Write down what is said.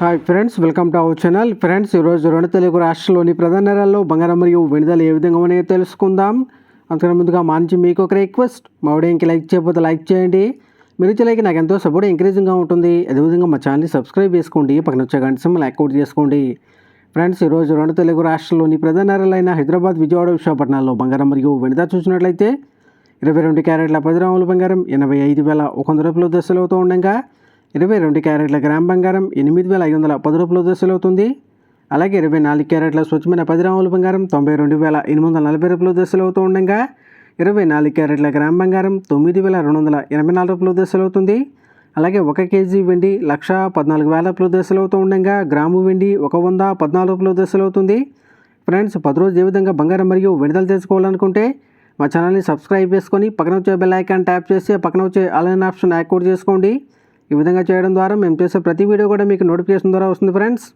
Hi friends welcome to our channel friends ఈరోజు రెండు తెలుగు రాష్ట్రాల్లోని ప్రధాన నగరాల్లో బంగారం మరియు విడుదల ఏ విధంగా ఉన్నాయో తెలుసుకుందాం. అంతకన్నా ముందుగా మా నుంచి మీకు ఒక రిక్వెస్ట్ మా వీడియోకి లైక్ చేయకపోతే లైక్ చేయండి. మీరు లైక్ నాకు ఎంతో సపోర్ట్ ఎంకరేజింగ్గా ఉంటుంది. అదేవిధంగా మా ఛానల్ని సబ్స్క్రైబ్ చేసుకోండి. పక్కన వచ్చే గంట సింబల్ అవుట్ చేసుకోండి. ఫ్రెండ్స్ ఈరోజు రెండు తెలుగు రాష్ట్రాల్లోని ప్రధాన నగరాలైన హైదరాబాద్ విజయవాడ విశాఖపట్నాల్లో బంగారం మరియు విడుదల చూసినట్లయితే ఇరవై రెండు క్యారెట్ల పది గ్రాముల బంగారం ఎనభై ఐదు వేల ఒక వంద రూపాయల దశలు అవుతూ ఉండగా ఇరవై రెండు క్యారెట్ల గ్రామ్ బంగారం ఎనిమిది వేల ఐదు వందల పది రూపాయల దశలు అవుతుంది అలాగే ఇరవై నాలుగు క్యారెట్ల స్వచ్ఛమైన పది గ్రాముల బంగారం తొంభై రెండు వేల ఎనిమిది వందల నలభై రూపాయల దశలు అవుతూ ఉండగా ఇరవై నాలుగు క్యారెట్ల గ్రామ్ బంగారం తొమ్మిది వేల రెండు వందల ఎనభై నాలుగు రూపాయల దశలు అవుతుంది అలాగే ఒక కేజీ వెండి లక్ష పద్నాలుగు వేల రూపాయల దశలు అవుతూ ఉండగా గ్రాము వెండి ఒక వంద పద్నాలుగు రూపాయల దశలు అవుతుంది ఫ్రెండ్స్ పది రోజు ఏ విధంగా బంగారం మరియు విడుదల తెలుసుకోవాలనుకుంటే మా ఛానల్ని సబ్స్క్రైబ్ చేసుకొని పక్కన వచ్చే బెల్ ఐకాన్ ట్యాప్ చేసి పక్కన వచ్చే ఆన్లైన్ ఆప్షన్ యాక్టివేట్ చేసుకోండి. ఈ విధంగా చేయడం ద్వారా మేము చేసే ప్రతి వీడియో కూడా మీకు నోటిఫికేషన్ ద్వారా వస్తుంది ఫ్రెండ్స్